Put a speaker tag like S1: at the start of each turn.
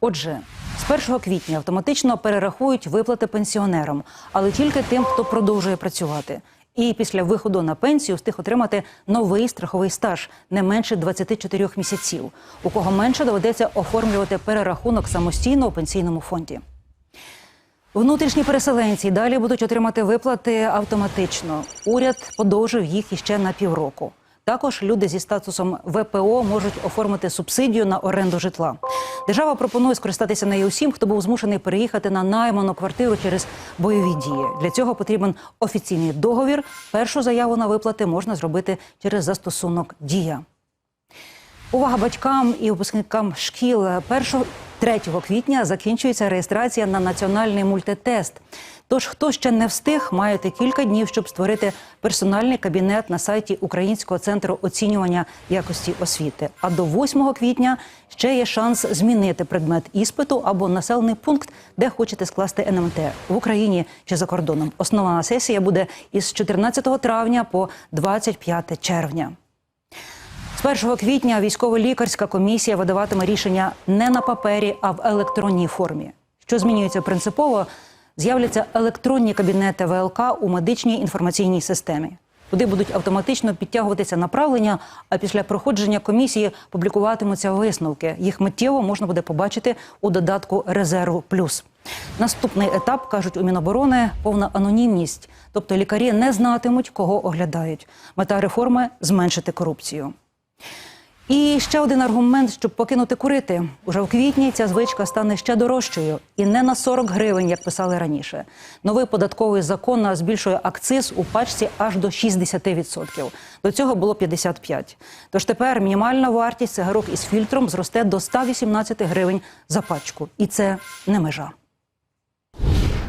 S1: Отже, з 1 квітня автоматично перерахують виплати пенсіонерам, але тільки тим, хто продовжує працювати. І після виходу на пенсію встиг отримати новий страховий стаж не менше 24 місяців. У кого менше доведеться оформлювати перерахунок самостійно у пенсійному фонді. Внутрішні переселенці далі будуть отримати виплати автоматично. Уряд подовжив їх іще на півроку. Також люди зі статусом ВПО можуть оформити субсидію на оренду житла. Держава пропонує скористатися нею усім, хто був змушений переїхати на найману квартиру через бойові дії. Для цього потрібен офіційний договір. Першу заяву на виплати можна зробити через застосунок Дія. Увага батькам і випускникам шкіл 1-3 квітня закінчується реєстрація на національний мультитест. Тож, хто ще не встиг, маєте кілька днів, щоб створити персональний кабінет на сайті Українського центру оцінювання якості освіти. А до 8 квітня ще є шанс змінити предмет іспиту або населений пункт, де хочете скласти НМТ в Україні чи за кордоном. Основна сесія буде із 14 травня по 25 червня. З 1 квітня військово-лікарська комісія видаватиме рішення не на папері, а в електронній формі. Що змінюється принципово, з'являться електронні кабінети ВЛК у медичній інформаційній системі. Куди будуть автоматично підтягуватися направлення, а після проходження комісії публікуватимуться висновки. Їх миттєво можна буде побачити у додатку Резерву Плюс. Наступний етап кажуть у Міноборони повна анонімність, тобто лікарі не знатимуть, кого оглядають. Мета реформи зменшити корупцію. І ще один аргумент, щоб покинути курити. Уже в квітні ця звичка стане ще дорожчою і не на 40 гривень, як писали раніше. Новий податковий закон збільшує акциз у пачці аж до 60%. До цього було 55%. Тож тепер мінімальна вартість цигарок із фільтром зросте до 118 гривень за пачку, і це не межа.